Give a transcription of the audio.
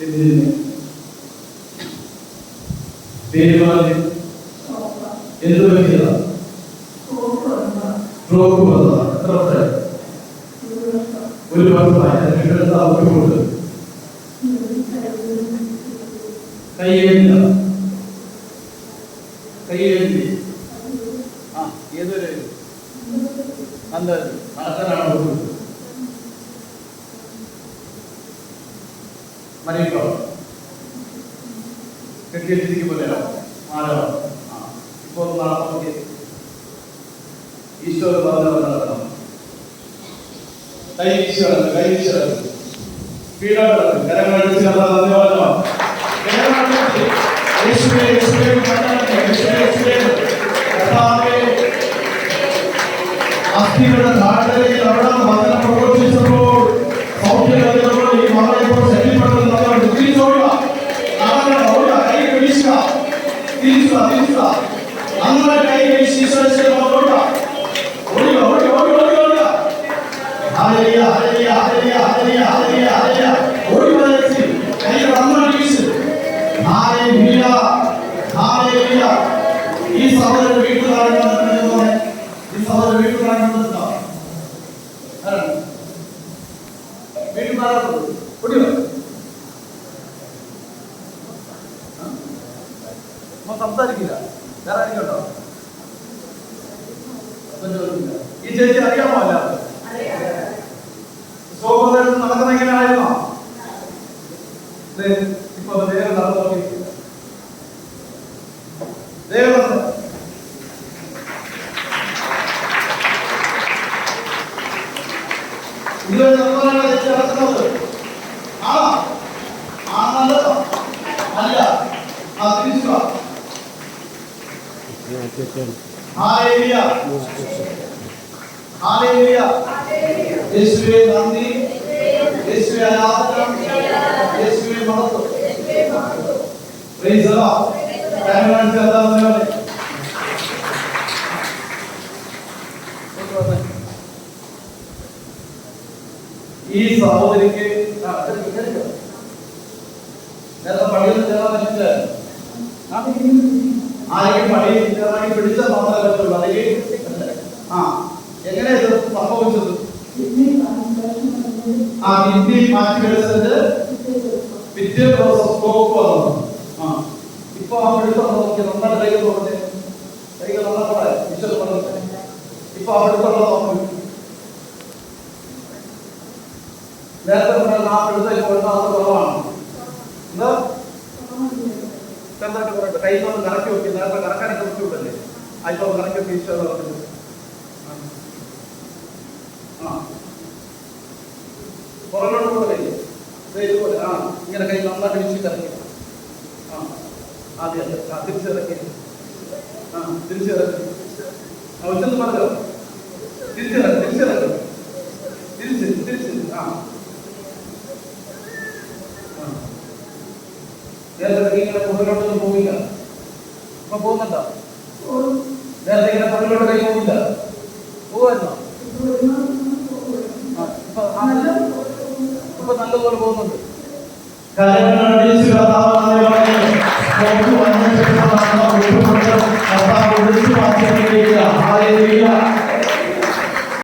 എന്തിന് പേര് പറഞ്ഞ് എന്ത് പറ്റിയതാ? ബ്ലോക്ക് വന്നതാ. എത്ര ഒരു വർഷമായി. കൈ എഴുതില്ല കൈ എഴുതി. ആ ഏതൊരു? അന്ന് നടക്കാനാണ് മരിക്കോ మరిగో கட்டி இப்போ ஈஸ்வரன் கை ஈஸ்வரன் பீடாபுரம் கரகம் அடிச்சு நல்லா வந்து வாழ்வான் இயேசுவே இயேசுவே തിരിച്ചുക തിരിച്ചുക അങ്ങനെ കൈ വീശി ഈശ്വരശ്വര ഓടുക ഓടുക ഓടുക ഓടുക ഓടുക ഓടുക hallelujah hallelujah hallelujah hallelujah hallelujah ഹല്ലേലൂയ ഓടി വരച്ച് കൈ നന്നായി വീശു ഹല്ലേലൂയ ഹല്ലേലൂയ ഈ സഹോദരൻ വീട്ടുകാരനാണ് ഈ സഹോദരൻ വീട്ടുകാരനാണ് വീട്ടുകാരൻ സംസാരിക്കില്ല. വേറെ ആയിരിക്കട്ടോ ഈ ചേച്ചി അറിയാമോ അല്ല സോഹോദരൻ നടക്കുന്ന എങ്ങനെയായിരുന്നോ ഇപ്പൊ വേറെ നടന്നു നോക്കി. ദൈവം ഇതുവരെ നമ്മളാണ് തെറ്റ് ഹാലേലൂയ. ഹാലേലൂയ. യേശുവേ നന്ദി യേശുവേ ആരാധന യേശുവേ മഹത്വം Praise the Lord. കരങ്ങളടിച്ച് കർത്താവിനെ ഈ സഹോദരിക്ക് ആ, എടുക്ക്, എടുക്ക്. നേരത്തെ പള്ളിയിൽ ചേരാൻ പറ്റില്ല ആരെങ്കിലും പള്ളിയിൽ ചേരാൻ പിടിച്ച മാത്രമേ പറ്റുള്ളൂ അല്ലെങ്കിൽ ആ എങ്ങനെ ഇത് സംഭവിച്ചത്? ആ ഹിന്ദി മാറ്റി വെച്ചത് പിറ്റേ ദിവസം വന്നു ആ ഇപ്പൊ ആ പിടുത്തം നോക്കി നമ്മുടെ കൈകൾ നോക്കട്ടെ കൈകൾ പറയാം ഈശ്വര പറഞ്ഞത് ഇപ്പൊ ആ പിടുത്തം നോക്കി. നേരത്തെ പറഞ്ഞ ആ പിടുത്തം ഇപ്പോൾ കുറവാണ് എന്താ ചെറുതായിട്ട് പറയട്ടെ കൈ ഒന്ന് കറക്കി വെക്കി. നേരത്തെ കറക്കാനൊക്കെ ബുദ്ധിമുട്ടല്ലേ? ഒന്ന് കറക്കി വെക്കി ഇഷ്ടം പറഞ്ഞത് ആ. പുറകോട്ട് പോലെ ഇതുപോലെ. ആ. ഇങ്ങനെ കൈ നന്നായിട്ട് വീശിട്ടിറക്കി ആ. ആദ്യം. ആ തിരിച്ചിറക്കി. ആ തിരിച്ചിറക്കി. ആ ഉച്ചെന്ന് പറഞ്ഞോ? തിരിച്ചിറക്കി തിരിച്ചിറക്കി തിരിച്ച് തിരിച്ച് ആ ആ. നേരത്തെ കൈ ഇങ്ങനെ പുറകിലോട്ടൊന്നും പോവില്ല. ഇപ്പൊ പോകുന്നുണ്ടോ? നേരത്തെ ഇങ്ങനെ പുറകിലോട്ട് കൈ പോവില്ല. പോവായിരുന്നോ? ഇപ്പൊ നല്ലപോലെ പോകുന്നുണ്ട്. കരങ്ങളടിച്ച്